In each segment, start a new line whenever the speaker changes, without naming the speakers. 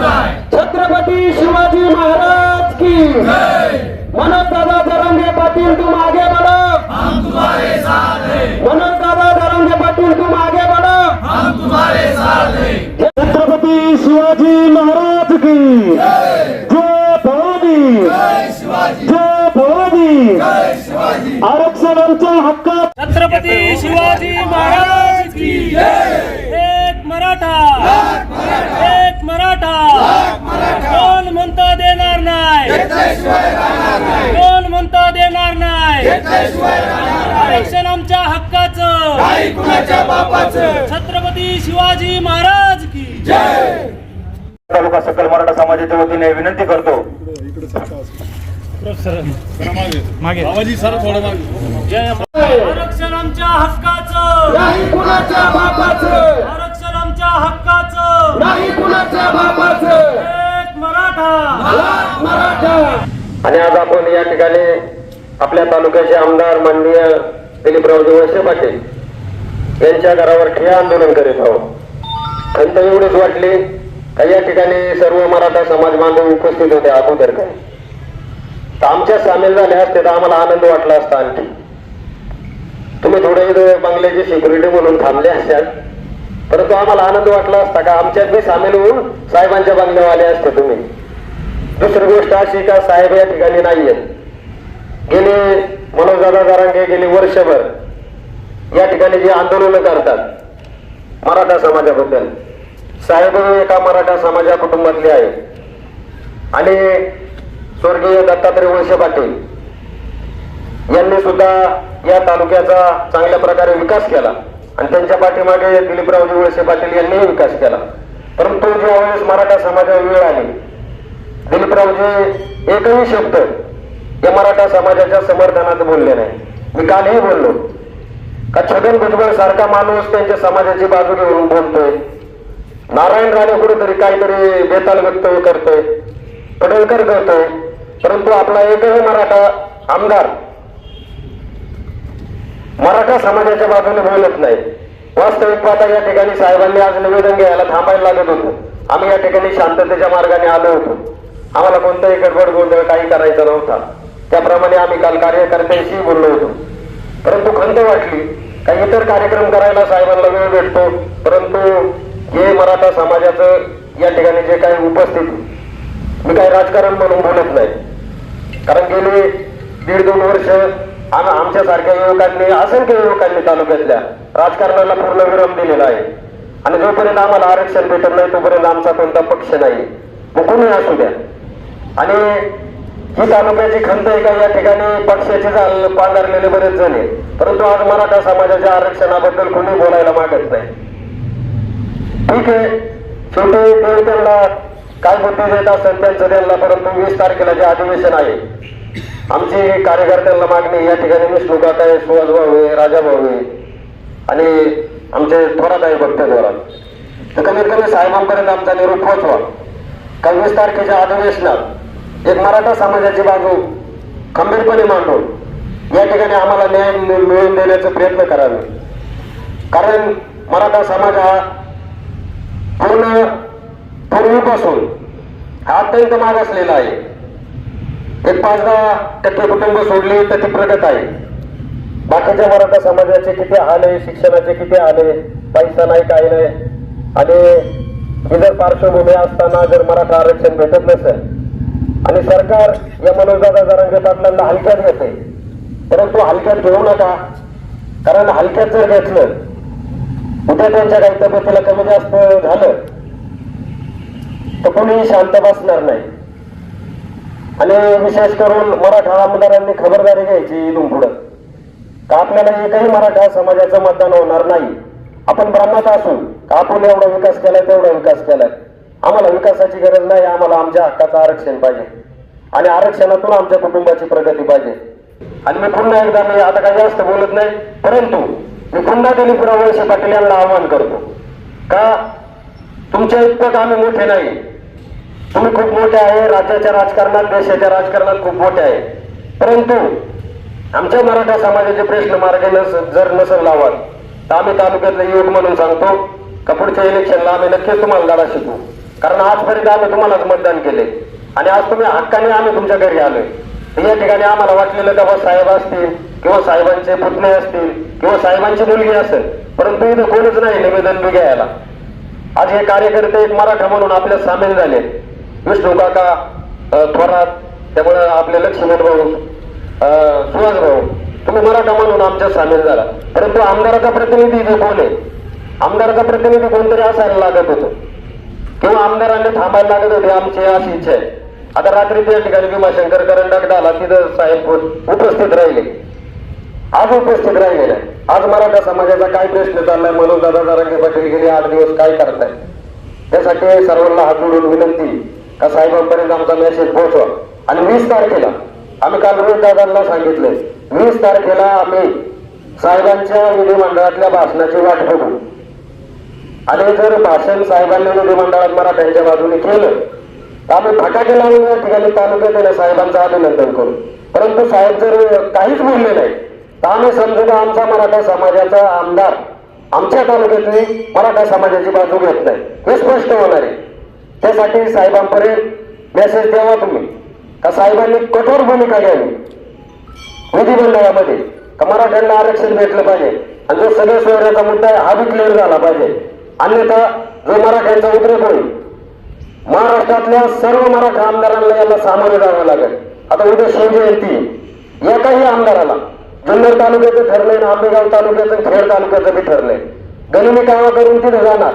छत्रपती शिवाजी महाराज की
मनोज दादा जरांगे पाटील तुम आगे बढ़ो
हम तुम्हारे साथ हैं.
मनोज दादा जरांगे पाटील तुम आगे बढ़ो
हम तुम्हारे साथ हैं.
छत्रपती शिवाजी महाराज की जय. भवानी.
जय
भवानी.
जय शिवाजी.
आरक्षणांच्या हक्कात.
छत्रपती शिवाजी महाराज की मराठा! एक मराठा! कोण म्हणता देणार नाही?
याच्याशिवाय राहणार नाही
कोण म्हणता देणार नाही?
याच्याशिवाय राहणार नाही
आरक्षण आमच्या हक्काचं. छत्रपती शिवाजी महाराज की
जय!
तालुका सकल मराठा समाजाच्या वतीने विनंती करतो.
आरक्षण आमच्या हक्काचं.
नाही कुणाच्या बापाचं
एक मराठा.
लाख मराठा.
आणि आज आपण या ठिकाणी आपल्या तालुक्याचे आमदार माननीय दिलीपरावजी वळसे पाटील यांच्या घरावर ठिय्या आंदोलन करीत आहोत. खंत एवढीच वाटली का या ठिकाणी सर्व मराठा समाज बांधव उपस्थित होते अगोदर काय तर आमच्या सामील झाले असते तर आम्हाला आनंद वाटला असता आणखी. तुम्ही थोडे बंगल्याची सिक्युरिटी म्हणून थांबले असाल. परंतु आम्हाला आनंद वाटला असता का? आमच्यात बी सामील होऊन साहेबांच्या बंगल्यावाले असते तुम्ही. दुसरी गोष्ट अशी का साहेब या ठिकाणी नाहीयेत. गेले मनोजदादा जरांगे गेले वर्षभर. या ठिकाणी जे आंदोलन करतात मराठा समाजाबद्दल. साहेब एका मराठा समाजा कुटुंबातले आहे आणि स्वर्गीय दत्तात्रय वळसे पाटील यांनी सुद्धा या तालुक्याचा चांगल्या प्रकारे विकास केला. आणि त्यांच्या पाठीमागे दिलीपरावजी वळसे पाटील यांनीही विकास केला. परंतु ज्यावेळेस मराठा समाजावर वेळ आली दिलीपरावजी एकही शब्द या मराठा समाजाच्या समर्थनात बोलले नाही. मी कालही बोललो का छगन भुजबळ सारखा माणूस त्यांच्या समाजाची बाजू घेऊन बोलतोय नारायण राणे कुठेतरी काहीतरी बेताल वक्तव्य करतोय पडळकर करतोय परंतु आपला एकही मराठा आमदार मराठा समाजाच्या बाजूने बोलत नाही. वास्तविक पाहता या ठिकाणी साहेबांनी आज निवेदन घ्यायला थांबायला लागत होतो. आम्ही या ठिकाणी शांततेच्या मार्गाने आलो होतो. आम्हाला कोणताही गडबड गोंधळ काही करायचा नव्हता. त्याप्रमाणे आम्ही काल कार्यकर्त्यांशी बोललो होतो. परंतु खंत वाटली काही इतर कार्यक्रम करायला साहेबांना वेळ भेटतो. परंतु हे मराठा समाजाचं या ठिकाणी जे काही उपस्थिती मी काही राजकारण म्हणून बोलत नाही. कारण गेले दीड दोन वर्ष आम- आमच्यासारख्या युवकांनी असंख्य युवकांनी तालुक्यातल्या राजकारणाला पूर्ण विराम दिलेला आहे. आणि जोपर्यंत आम्हाला आरक्षण भेटत नाही तोपर्यंत आमचा कोणता पक्ष नाही. मग कोणी असू द्या. आणि ही तालुक्याची खंत आहे का या ठिकाणी पक्षाचे झाल पांघरलेले बरेच जण आहेत. परंतु आज मराठा समाजाच्या आरक्षणाबद्दल कोणी बोलायला मागत नाही. ठीक आहे. छोटे ते त्यांना काय बुद्धी देत असेल त्यांचं त्यांना परंतु वीस तारखेला जे अधिवेशन आहे आमची कार्यकर्त्यांना मागणी या ठिकाणी मिसळूक आहे सुहास भाऊ आहे राजा भावे आणि आमचे थोरात आहे भक्त थोरात तर कमीत कमी साहेबांपर्यंत आमचा निरोप पोहोचवा. कारण वीस तारखेच्या अधिवेशनात एक मराठा समाजाची बाजू खंबीरपणे मांडून या ठिकाणी आम्हाला न्याय मिळवून देण्याचा प्रयत्न करावे. कारण मराठा समाज हा पूर्ण पूर्वीपासून हा अत्यंत मागासलेला आहे. एक पाच दहा टक्के कुटुंब सोडली तर ती प्रगत आहे. बाकीच्या मराठा समाजाचे किती हाल आहे शिक्षणाचे किती हाल आहे पैसा नाही काही नाही. आणि इतर जर पार्श्वभूमी असताना जर मराठा आरक्षण भेटत नसेल आणि सरकार या मनोजदादा जरांगे पाटलांना हलक्यात घेते परंतु हलक्यात घेऊ नका. कारण हलक्यात जर घेतलं उद्या त्यांच्या काही तब्येतीला कमी जास्त झालं तर कोणीही शांत बसणार नाही. आणि विशेष करून मराठा आमदारांनी खबरदारी घ्यायची इथून पुढं. का आपल्याला एकही मराठा समाजाचं मतदान होणार नाही? आपण ब्राह्मणात असू का आपण एवढा विकास केलाय तेवढा विकास केलाय? आम्हाला विकासाची गरज नाही आम्हाला आमच्या हक्काचं आरक्षण पाहिजे. आणि आरक्षणातून आमच्या कुटुंबाची प्रगती पाहिजे. आणि मी पुन्हा एकदा मी आता काही जास्त बोलत नाही परंतु मी पुन्हा दिलीपराव वळसे पाटील यांना आवाहन करतो. का तुमच्या इतपत आम्ही मोठे नाही? तुम्ही खूप मोठे आहे राज्याच्या राजकारणात देशाच्या राजकारणात खूप मोठे आहे. परंतु आमच्या मराठा समाजाचे प्रश्न मार्गे नस जर नसेल लावत तर आम्ही तालुक्यातले युवक म्हणून सांगतो का पुढच्या इलेक्शनला आम्ही नक्कीच तुम्हाला लढा शिकू. कारण आजपर्यंत आम्ही तुम्हालाच मतदान केले. आणि आज तुम्ही हक्काने आम्ही तुमच्या घरी आलोय. तर या ठिकाणी आम्हाला वाटलेलं का साहेब असतील किंवा साहेबांचे पुतणे असतील किंवा साहेबांची मुलगी असेल परंतु इथं कोणच नाही निवेदन घ्यायला. आज हे कार्यकर्ते एक मराठा म्हणून आपल्यात सामील झाले. विष्णू काका थोरात त्यामुळे आपले लक्ष्मण भाऊ सुहास भाऊ तुम्ही मराठा म्हणून आमच्यात सामील झाला. परंतु आमदाराचा प्रतिनिधी इथे कोण आहे? आमदाराचा प्रतिनिधी कोणतरी असायला लागत होतं. किंवा आमदारांनी थांबायला लागत होते आमची अशी इच्छा आहे. आता रात्री त्या ठिकाणी भीमाशंकर करंडक आला तिथं साहेब उपस्थित राहिले. आज उपस्थित राहिलेले आज मराठा समाजाचा काय प्रश्न चाललाय? म्हणून दादा दारांगे पाटील गेले आठ दिवस काय करताय त्यासाठी सर्वांना हात जोडून विनंती. का साहेबांपर्यंत आमचा मेसेज पोहोचवा. आणि वीस तारखेला आम्ही काल रोज दादांना सांगितलंय वीस तारखेला आम्ही साहेबांच्या विधिमंडळातल्या भाषणाची वाट बघू. आणि जर भाषण साहेबांनी विधिमंडळात मराठ्यांच्या बाजूने केलं तर आम्ही फटाके लावून या ठिकाणी तालुक्यात येणं साहेबांचं अभिनंदन करू. परंतु साहेब जर काहीच बोलले नाही तर आम्ही समजू आमचा मराठा समाजाचा आमदार आमच्या तालुक्यातली मराठा समाजाची बाजू घेत नाही. हे स्पष्ट होणार आहे. त्यासाठी साहेबांपर्यंत मेसेज द्यावा तुम्ही. का साहेबांनी कठोर भूमिका घ्यावी? विधिमंडळामध्ये. का मराठ्यांना आरक्षण भेटलं पाहिजे? आणि जो सगळ्या सोयऱ्याचा मुद्दा आहे हा बी क्लिअर झाला पाहिजे. अन्यथा जो मराठ्यांचा उद्रेक होईल महाराष्ट्रातल्या सर्व मराठा आमदारांना याला सामोरे जावं लागेल. आता उद्या शिवजयंती एकाही आमदाराला जुन्नर तालुक्याचं ठरलंय ना आंबेगाव तालुक्याचं खेड तालुक्याचं बी ठरलंय. गनिमी कामा करून तिथे जाणार.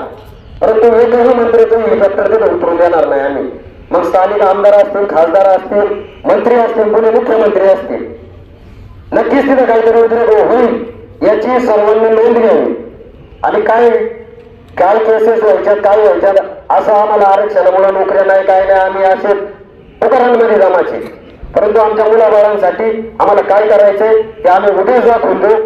परंतु एकही मंत्र्याचं हेलिकॉप्टर तिथे उतरून देणार नाही आम्ही. मग स्थानिक आमदार असतील खासदार असतील मंत्री असतील पुणे मुख्यमंत्री असतील. नक्कीच तिथं काहीतरी उद्रेक होईल याची सर्वांनी नोंद घ्यावी. आणि काय काय केसेस व्हायच्यात काय व्हायच्यात असं आम्हाला आरक्षणामुळे नोकऱ्या नाही काय नाही आम्ही असे उपकरणमध्ये जमाचे परंतु आमच्या मुलाबाळांसाठी आम्हाला काय करायचंय ते आम्ही उद्याच दाखवून देऊ.